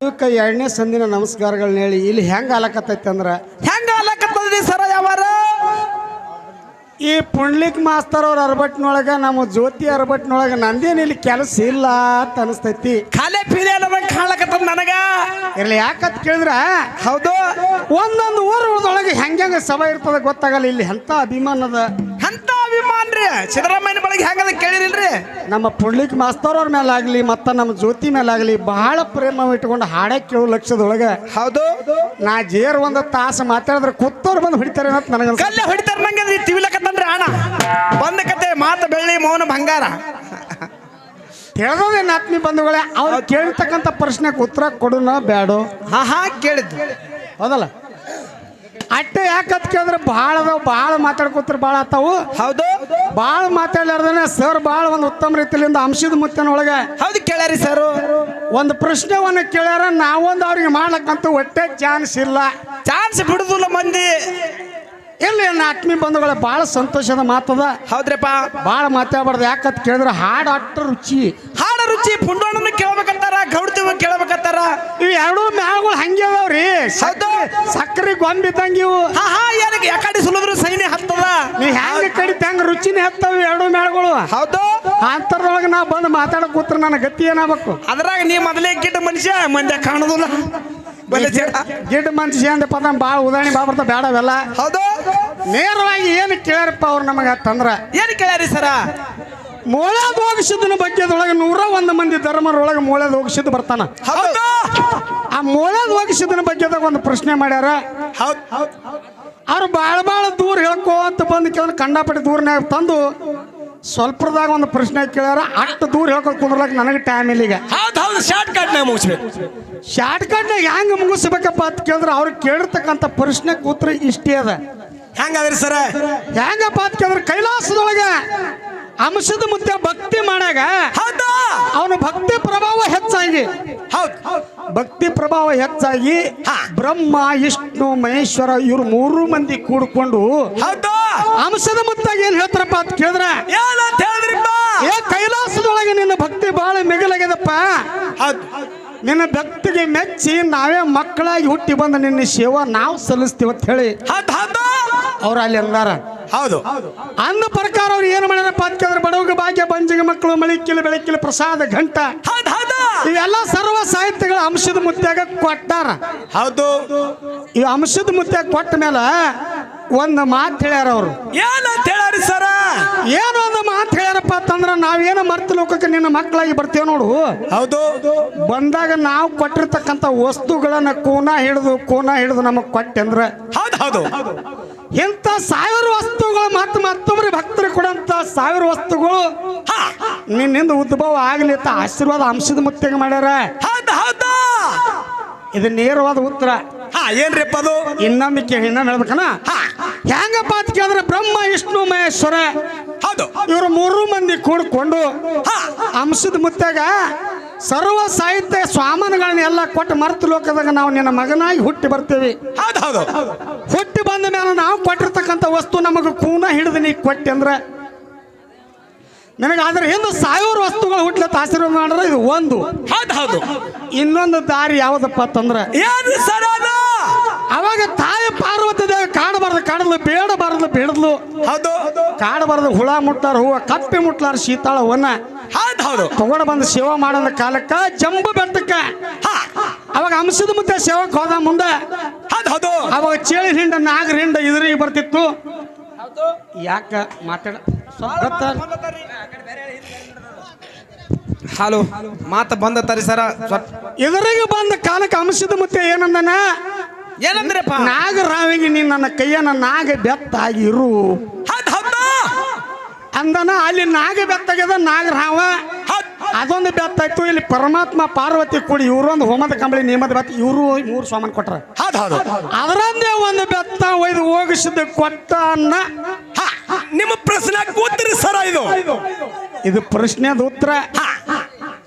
ಅದಕ್ಕೆ ಎರಡನೇ ಸಂದಿನ ನಮಸ್ಕಾರಗಳನ್ನ ಹೇಳಿ ಇಲ್ಲಿ ಹೆಂಗ ಆಲಕತ್ತೈತಿ ಅಂದ್ರ ಹೆಂಗ ಅಲಕತ್ತದ್ರಿ ಸರ ಯಾವಾರ? ಈ ಪುಂಡ್ಲಿಕ್ ಮಾಸ್ತರ್ ಅವ್ರ ಅರ್ಬಟ್ನೊಳಗ ನಮ್ಮ ಜ್ಯೋತಿ ಅರ್ಬಟ್ನೊಳಗ ನಂದೇನು ಇಲ್ಲಿ ಕೆಲಸ ಇಲ್ಲ ಅಂತ ಅನಿಸ್ತೈತಿ. ಖಾಲಿ ಪೀಲಿ ಅನ್ನೋದಂಗ ನನಗೆ ನನಗ. ಇರ್ಲಿ ಯಾಕಂತ ಕೇಳಿದ್ರ? ಹೌದು. ಒಂದೊಂದು ಊರೊಳಗೆ ಹೆಂಗೆ ಸಭೆ ಇರ್ತದ ಗೊತ್ತಾಗಲ್ಲ ಇಲ್ಲಿ ಎಂತ ಅಭಿಮಾನದ ಅಂತ ಬಳಿಗೆ ಹೆಂಗದ ಕೇಳಿರಿಲ್ರಿ? ನಮ್ಮ ಪುಂಡ್ಲಿಕ್ ಮಾಸ್ತರ್ ಅವ್ರ ಆಗಲಿ ಮತ್ತ ನಮ್ಮ ಜ್ಯೋತಿ ಮೇಲಾಗ್ಲಿ ಬಹಳ ಪ್ರೇಮ ಇಟ್ಕೊಂಡು ಹಾಡೇ ಕೇಳು ಲಕ್ಷದೊಳಗ. ಹೌದು. ನಾ ಜೇರ್ ಒಂದು ತಾಸು ಮಾತಾಡಿದ್ರೆ ಕುತ್ತೋರು ಬಂದು ಹೊಡಿತಾರೆ ಅಂತ ನನಗೆ ಕಲ್ಲೆ ಹೊಡಿತಾರ ನಂಗೆ ತಿವಿಲಕತ್ತನ್ರಿ ಅಣ್ಣ ಬಂದ ಕತೆ ಮಾತು ಬೆಳ್ಳಿ ಮೌನ ಬಂಗಾರ. ಹೇಳ್ದೋದೇನು ಆತ್ಮೀಯ ಬಂಧುಗಳೇ ಅವ್ರು ಕೇಳ್ತಕ್ಕಂಥ ಪ್ರಶ್ನೆಗೆ ಉತ್ತರ ಕೊಡೋಣ ಬೇಡೋ? ಹಾ ಹಾ ಕೇಳಿದ್ದು. ಹೌದಲ್ಲ? ಅಟ್ಟೆ ಯಾಕಂತ ಕೇಳಿದ್ರೆ ಭಾಳ ಅದಾವ ಭಾಳ ಮಾತಾಡ್ಕೋತಾರೆ ಭಾಳ ಆತಾವು ಹೌದು. ಭಾಳ ಮಾತಾಡ್ಲಾರ್ದನೆ ಸರ್ ಭಾಳ ಒಂದು ಉತ್ತಮ ರೀತಿಯಿಂದ ಅಂಶದ ಮುತ್ತಿನ ಒಳಗೆ ಹೌದು ಕೇಳ್ಯಾರಿ ಸರ್. ಒಂದು ಪ್ರಶ್ನೆವನ್ನು ಕೇಳ್ಯಾರ ನಾವೊಂದು ಅವ್ರಿಗೆ ಮಾಡ್ಲಕ್ಕಂತೂ ಒಟ್ಟೆ ಚಾನ್ಸ್ ಇಲ್ಲ. ಚಾನ್ಸ್ ಬಿಡುದಿಲ್ಲ ಮಂದಿ. ಇಲ್ಲಿ ನನ್ನ ಅಕ್ಮಿ ಬಂಧುಗಳ ಭಾಳ ಸಂತೋಷದ ಮಾತದ. ಹೌದ್ರಪ್ಪ. ಭಾಳ ಮಾತಾಡ್ಬಾರ್ದು ಯಾಕಂತ ಕೇಳಿದ್ರೆ ಹಾಡು ಅಟ್ಟ ರುಚಿ. ಹಾಡ ರುಚಿ ಪುಂಡೋಣನ ಕೇಳ್ಬೇಕಂತಾರ ಗೌಡ್ತಿವ ಕೇಳ್ಬೇಕಂತಾರ ಇವ್ ಎರಡೂ ಮ್ಯಾಗಳು ಹಂಗೆ ಅದಾವ್ರಿ. ಸಕ್ಕರೆ ಸಕ್ಕರೆ ಗೊಂಬಿದ್ದಂಗೆ ಇವು. ಹಾ ಹಾ ಏನಕ್ಕೆ ಯಾಕಡೆ ಸುಲಿದ್ರು ಸೈನಿ ಹತ್ತದ? ನೀ ಹೆಂಗ ಕಡಿತ ಹೆಂಗ ರುಚಿನೇ ಹತ್ತವ ಎರಡು ಮ್ಯಾಗಳು ಹೌದು. ಅಂತರದೊಳಗೆ ನಾ ಬಂದು ಮಾತಾಡಕ್ ಕೂತ್ರ ನನ್ನ ಗತಿ ಏನಾಗಬೇಕು? ಅದ್ರಾಗ ನೀ ಮೊದಲೇ ಗಿಡ್ಡ ಮನುಷ್ಯ ಮಂದ್ಯ ಕಾಣುದಿಲ್ಲ. ಬಲೆ ಜಡ. ಗಿಡ್ಡ ಮನುಷ್ಯ ಅಂದ ಪದ ಭಾಳ ಉದಾಹರಣೆ ಬಾ ಬರ್ತಾ ಬೇಡವೆಲ್ಲ ಹೌದು. ನೇರವಾಗಿ ಏನು ಕೇಳ್ಯಾರಪ್ಪ ಅವ್ರು ನಮಗೆ ತಂದ್ರ ಏನು ಕೇಳ್ಯಾರಿ ಸರ? ಮೋಳದ ಹೋಗಿಸಿದ್ದನ ಬಗ್ಗೆದೊಳಗೆ ನೂರ ಒಂದು ಮಂದಿ ಧರ್ಮರೊಳಗೆ ಮೂಳೆ ಹೋಗಿಸಿದ್ದು ಬರ್ತಾನ. ಆ ಮೂಳೆ ಹೋಗಿಸಿದ್ದನ ಬಗ್ಗೆದಾಗ ಒಂದು ಪ್ರಶ್ನೆ ಮಾಡ್ಯಾರ. ಹೌದು. ಅವ್ರು ಭಾಳ ಭಾಳ ದೂರ ಹೇಳ್ಕೋ ಅಂತ ಬಂದು ಕೇಳ ಕಂಡಾಪಟ್ಟಿ ದೂರನ್ಯಾಗ ತಂದು ಸ್ವಲ್ಪದಾಗ ಒಂದು ಪ್ರಶ್ನೆ ಕೇಳ್ಯಾರ. ಅಷ್ಟು ದೂರ ಹೇಳ್ಕೊಂಡು ಕುಂದ್ರಲಕ್ ನನಗೆ ಟೈಮ್ ಇಲ್ಲ ಈಗ. ಹೌದು ಹೌದು. ಶಾರ್ಟ್ ಕಟ್ ನಾ ಮುಗಿಸ್ಬೇಕು. ಶಾರ್ಟ್ ಕಟ್ನಾಗ ಹೆಂಗೆ ಮುಗಿಸ್ಬೇಕಪ್ಪ ಅಂತ ಕೇಳಿದ್ರೆ ಅವ್ರು ಕೇಳಿರ್ತಕ್ಕಂಥ ಪ್ರಶ್ನೆ ಕೂತ್ರೆ ಇಷ್ಟೇ ಅದ. ಹೆಂಗಾದ್ರಿ ಸರ? ಹೆಂಗಪ್ಪ ಅಂತ ಕೇಳಿದ್ರೆ ಕೈಲಾಸದೊಳಗೆ ಅಂಶದ ಮುಂದೆ ಭಕ್ತಿ ಮಾಡಾಗ ಹೌದು? ಅವನ ಭಕ್ತಿ ಪ್ರಭಾವ ಹೆಚ್ಚಾಗಿ. ಹೌದು. ಭಕ್ತಿ ಪ್ರಭಾವ ಹೆಚ್ಚಾಗಿ ಬ್ರಹ್ಮ ವಿಷ್ಣು ಮಹೇಶ್ವರ ಇವ್ರು ಮೂರು ಮಂದಿ ಕೂಡ್ಕೊಂಡು ಹೌದು. ಅಂಶದ ಮುತ್ತಾಗ ಏನ್ ಹೇಳ್ತಾರಪ್ಪ ಅಂತ ಕೇಳಿದ್ರೆ ಏ ಕೈಲಾಸದೊಳಗೆ ನಿನ್ನ ಭಕ್ತಿ ಬಹಳ ಮಿಗಿಲಾಗ್ಯದಪ್ಪ. ನಿನ್ನ ಭಕ್ತಿಗೆ ಮೆಚ್ಚಿ ನಾವೇ ಮಕ್ಕಳಾಗಿ ಹುಟ್ಟಿ ಬಂದ ನಿನ್ನ ಸೇವಾ ನಾವು ಸಲ್ಲಿಸ್ತೀವಿ ಅಂತ ಹೇಳಿ. ಅವ್ರು ಅಲ್ಲಿ ಅಂದಾರ ಹೌದು. ಅಂದ ಪ್ರಕಾರ ಅವ್ರು ಏನು ಮಾಡ್ಯಾರಪ್ಪ ಅಂತ ಕೇಳಿದ್ರೆ ಬಡವಗ ಭಾಗ್ಯ ಬಂಜಿಗೆ ಮಕ್ಕಳು ಮಳಿಕಿಲ್ಲ ಬೆಳಕಿಲ್ಲ ಪ್ರಸಾದ ಘಂಟ. ಹೌದು ಹೌದು. ಇವೆಲ್ಲ ಸರ್ವ ಸಾಹಿತ್ಯಗಳ ಅಂಶದ ಮುತ್ಯಾಗ ಕೊಟ್ಟಾರ. ಹೌದು. ಈ ಅಂಶದ ಮುತ್ಯಾಗ ಕೊಟ್ಟ ಮೇಲೆ ಒಂದು ಮಾತು ಹೇಳ್ಯಾರ ಅವರು. ಏನಂತ ಹೇಳಾರಿ ಸರ? ಏನು ಒಂದು ಮಾತು ಹೇಳ್ಯಾರಪ್ಪ ಅಂತಂದ್ರೆ ನಾವೇನು ಮರ್ತ ಲೋಕಕ್ಕೆ ನಿನ್ನ ಮಕ್ಕಳಾಗಿ ಬರ್ತೇವೆ ನೋಡು. ಹೌದು. ಬಂದಾಗ ನಾವು ಕೊಟ್ಟಿರ್ತಕ್ಕಂಥ ವಸ್ತುಗಳನ್ನ ಕೋನ ಹಿಡಿದು ಕೋನ ಹಿಡಿದು ನಮಗೆ ಕೊಟ್ಟೆ ಅಂದ್ರೆ ಹೌದು ಹೌದು. ಇಂಥ ಸಾವಿರ ವಸ್ತುಗಳು ಮತ್ತು ಮತ್ತೊಬ್ಬರಿಗೆ ಭಕ್ತರು ಕೊಡಂತ ಸಾವಿರ ವಸ್ತುಗಳು? ನಿನ್ನಿಂದ ಉದ್ಭವ ಆಗಲಿ ಅಂತ ಆಶೀರ್ವಾದ ಅಂಶದ ಮುತ್ತೆ ಮಾಡ್ಯಾರ. ಹೌದು ಹೌದು. ಇದು ನೇರವಾದ ಉತ್ತರ. ಏನ್ರಿಪ್ಪ ಅದು? ಇನ್ನೊಮ್ಮೆ ಕೇಳಿ ಇನ್ನೊಮ್ಮೆ ಹೇಳ್ಬೇಕನ? ಹೆಂಗಪ್ಪ ಅಂತ ಕೇಳಿದ್ರೆ ಬ್ರಹ್ಮ ವಿಷ್ಣು ಮಹೇಶ್ವರ? ಹೌದು. ಇವರು ಮೂರು ಮಂದಿ ಕೂಡ್ಕೊಂಡು ಅಂಶದ ಮುತ್ತಾಗ ಸರ್ವ ಸಾಹಿತ್ಯ ಸ್ವಾಮನಗಳನ್ನೆಲ್ಲ ಕೊಟ್ಟು ಮರ್ತು ಲೋಕದಾಗ ನಾವು ನಿನ್ನ ಮಗನಾಗಿ ಹುಟ್ಟಿ ಬರ್ತೀವಿ. ಹೌದು ಹೌದು. ಹುಟ್ಟಿ ಬಂದ ಮೇಲೆ ನಾವು ಕೊಟ್ಟಿರ್ತಕ್ಕಂಥ ವಸ್ತು ನಮಗೆ ಕೂನ ಹಿಡಿದು ನೀ ಕೊಟ್ಟೆ ಅಂದ್ರೆ? ನನಗೆ ಅದ್ರ ಹಿಂದೆ ಸಾವಿರ ವಸ್ತುಗಳು ಹುಟ್ಲತ್ತ ಆಶೀರ್ವಾದ ಮಾಡಿದ್ರೆ ಇದು ಒಂದು. ಹೌದು ಹೌದು. ಇನ್ನೊಂದು ದಾರಿ ಯಾವುದಪ್ಪ ಅಂತಂದ್ರೆ? ಏನು ಸರ ಅವಾಗ ತಾಯಿ ಪಾರ್ವತಿ ದೇವಿ ಕಾಡಬಾರ್ದು ಬೇಡ ಬೇಡಬಾರ್ದು ಬೇಡದ್ಲು. ಹೌದು. ಕಾಡಬಾರ್ದು ಹುಳ ಮುಟ್ಲಾರ ಹೂವ ಕಪ್ಪಿ ಮುಟ್ಲಾರ ಶೀತಾಳ ವನ ಹೌದು ಹೌದು. ತಗೊಂಡು ಬಂದು ಸೇವಾ ಮಾಡೋದ ಕಾಲಕ್ಕ ಜಂಬು ಬೆಟ್ಟಕ್ಕ. ಅವಾಗ ಅಂಶದ ಮುಂದೆ ಸೇವಕ್ಕೆ ಹೋದ ಮುಂದೆ ಹೌದು ಹೌದು. ಅವಾಗ ಚೇಳಿ ಹಿಂಡ ನಾಗರ ಹಿಂಡ ಇದ್ರಿಗೆ ಬರ್ತಿತ್ತು. ಯಾಕ ಮಾತಾಡ ಹಲೋ ಮಾತ ತರಿ ಸರ. ಎದುರಿಗೆ ಬಂದ ಕಾಲಕ್ಕೆ ಅಂಶದ ಮುತ್ತೆ ಏನಂದನ? ಏನಂದ್ರಪ್ಪ? ನಾಗರಾವಿಗೆ ನೀನು ನನ್ನ ಕೈಯನ್ನ ನಾಗ ಬೆತ್ತಾಗಿರು. ಅಂದನ ಅಲ್ಲಿ ನಾಗ ಬೆತ್ತಾಗ್ಯದ ನಾಗರಾವ. ಅದೊಂದು ಬೆತ್ತಾಯ್ತು ಇಲ್ಲಿ ಪರಮಾತ್ಮ ಪಾರ್ವತಿ ಕೂಡಿ ಒಂದು ಹೋಮದ ಕಂಬಳಿ ನೇಮದ ಬೆತ್ತ ಇವರು ಮೂರು ಸಾಮಾನು ಕೊಟ್ರ. ಅದರಂದೇ ಒಂದು ಬೆತ್ತ ಒಯ್ದು ಹೋಗಿಸಿದ ಕೊಟ್ಟ ಅನ್ನ. ಹಾ, ನಿಮ್ಮ ಪ್ರಶ್ನೆ ಕೂತ್ರಿ ಸರ ಇದು. ಇದು ಪ್ರಶ್ನೆದ ಉತ್ತರ.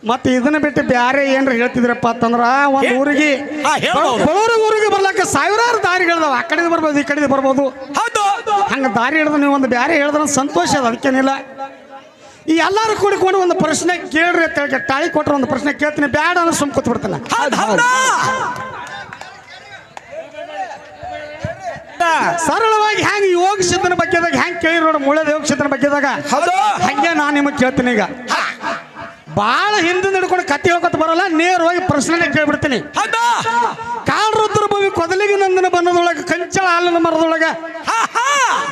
ಮತ್ತೆ ಇದನ್ನ ಬಿಟ್ಟು ಬ್ಯಾರೆ ಏನ್ರ ಹೇಳ್ತಿದ್ರಪ್ಪ ಅಂತಂದ್ರ ಒಂದ್ ಊರಿಗೆ ಹಾ, ಹೇಳ್ಬೋದು. ಊರಿಗೆ ಬರ್ಲಕ್ಕ ಸಾವಿರಾರು ದಾರಿಗಳಿದಾವ. ಆ ಕಡೆ ಬರ್ಬೋದು ಈ ಕಡೆ ಬರ್ಬೋದು. ಹೌದು. ಹಂಗ ದಾರಿ ಹಿಡಿದು ನೀವು ಒಂದು ಬ್ಯಾರೆ ಹೇಳಿದ್ರ ಸಂತೋಷ ಅದ ಅದಕ್ಕೇನಿಲ್ಲ. ಈ ಎಲ್ಲಾರು ಕೂಡಿಕೊಂಡು ಒಂದು ಪ್ರಶ್ನೆ ಕೇಳ್ರಿ ಅಂತ ಹೇಳಿ ತಾಳಿ ಕೊಟ್ರೆ ಒಂದು ಪ್ರಶ್ನೆ ಕೇಳ್ತೀನಿ. ಬ್ಯಾಡ ಅನ್ನೋ ಸುಮ್ ಕೂತ್ ಬಿಡ್ತಾನೆ ಹೌದ್ ಹೌದಾ. ಸರಳವಾಗಿ ಹ್ಯಾಂಗ ಯೋಗ ಸಿದ್ಧನ ಬಗ್ಗೆದಾಗ ಹ್ಯಾಂಗ್ ಕೇಳಿ ನೋಡಿ ಮುಳ್ಳದ ಯೋಗ ಸಿದ್ಧನ ಬಗ್ಗೆದಾಗ ಹೌದು. ಹಂಗೆ ನಾನು ನಿಮಗೆ ಕೇಳ್ತೀನಿ ಈಗ. ಭಾಳ ಹಿಂದಿಂದ ಹಿಡ್ಕೊಂಡು ಕತ್ತಿ ಹೋಗತ್ ಬರಲ್ಲ ನೇರವಾಗಿ ಪ್ರಶ್ನೆ ಕೇಳ್ಬಿಡ್ತೀನಿ. ಹೌದಾ? ಕಾಳರುದ್ರ ಭೂಮಿ ಕೊದಲಿಗೆ ನಂದನ ಬನ್ನದೊಳಗೆ ಕಂಚಳ ಹಾಲಿನ ಮರದೊಳಗ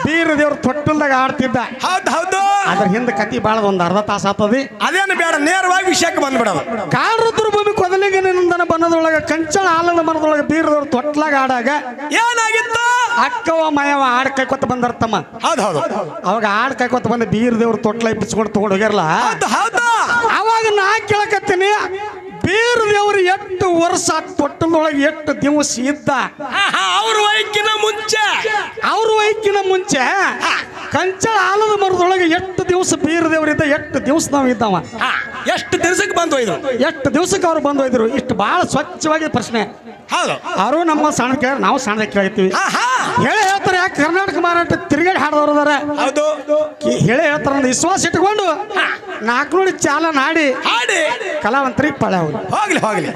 ಬೀರ ದೇವ್ರ ತೊಟ್ಟಲ್ದಾಗ ಆಡ್ತಿದ್ದ. ಹೌದ್ ಹೌದು. ಅದ್ರ ಹಿಂದೆ ಕತಿ ಬಾಳದ ಒಂದು ಅರ್ಧ ತಾಸು ಆತದಿ. ಅದೇನು ಬೇಡ ನೇರವಾಗಿ ವಿಷಯಕ್ಕೆ ಬಂದ್ಬಿಡೋದು. ಕಾಳರುದ್ರ ಭೂಮಿ ಕೊದಲಿಗೆ ನಂದನ ಬನ್ನದೊಳಗ ಕಂಚಳ ಹಾಲಿನ ಮರದೊಳಗೆ ಬೀರದವ್ರ ತೊಟ್ಲಾಗ ಆಡಾಗ ಏನಾಗಿತ್ತು? ಅಕ್ಕವ ಮಯವ ಆಡ್ ಕೈಕೊತ ಬಂದರ್ತಮ್ಮ ತಮ್ಮ ಹೌದ್ ಹೌದು. ಅವಾಗ ಆಡ್ ಕೈಕೊತ ಬಂದ ಬೀರ್ ದೇವ್ರ ತೊಟ್ಲ ಇಪ್ಪಿಸ್ಕೊಂಡು ತಗೊಂಡು ಹೋಗ್ಯಾರಲ್ಲ? ಹೌದು. ಅವಾಗ ನಾ ಕೇಳಕತ್ತೀನಿ ಬೀರ ದೇವ್ರು ಎಷ್ಟು ವರ್ಷ ತೊಟ್ಟದೊಳಗೆ ಎಷ್ಟು ದಿವಸ ಇದ್ದ? ಅವ್ರ ವೈಕಿನ ಮುಂಚೆ. ಅವ್ರ ವೈಕಿನ ಮುಂಚೆ? ಕಂಚಳ ಆಲದ ಮರದೊಳಗೆ ಎಷ್ಟು ದಿವಸ ಬೀರ ದೇವರಿದ್ದ ಎಷ್ಟು ದಿವಸ ನಾವು ಇದ್ದಾವ? ಎಷ್ಟು ದಿವಸಕ್ಕೆ ಬಂದು ಇದು ಎಷ್ಟು ದಿವಸಕ್ಕೆ ಅವ್ರು ಬಂದು ಹೋಯ್ದ್ರು ಇಷ್ಟು ಬಹಳ ಸ್ವಚ್ಛವಾಗಿ ಪ್ರಶ್ನೆ. ಹೌದು. ಅವರು ನಮ್ಮ ಸಣ್ಣ ಕೇಳ ನಾವು ಸಣ್ಣ ಕೇಳ್ತೀವಿ ಹಾ ಹಾ ಹೇಳಿ ಹೇಳ್ತಾರೆ ಯಾಕೆ ಕರ್ನಾಟಕ ಮಾರಾಟ ತಿರುಗಾಡಿ ಹಾಡ್ದವ್ರು ಅದಾರ. ಹೌದು. ಹೇಳಿ ಹೇಳ್ತಾರ ವಿಶ್ವಾಸ ಇಟ್ಕೊಂಡು ನಾಲ್ಕು ನೋಡಿ ಆಡಿ ಹಾಡಿ. ಕಲಾವಂತರಿಗೆ ಪಳೆ ಹೋಗ್ಲಿ. ಹೋಗ್ಲಿ ಹೋಗ್ಲಿ.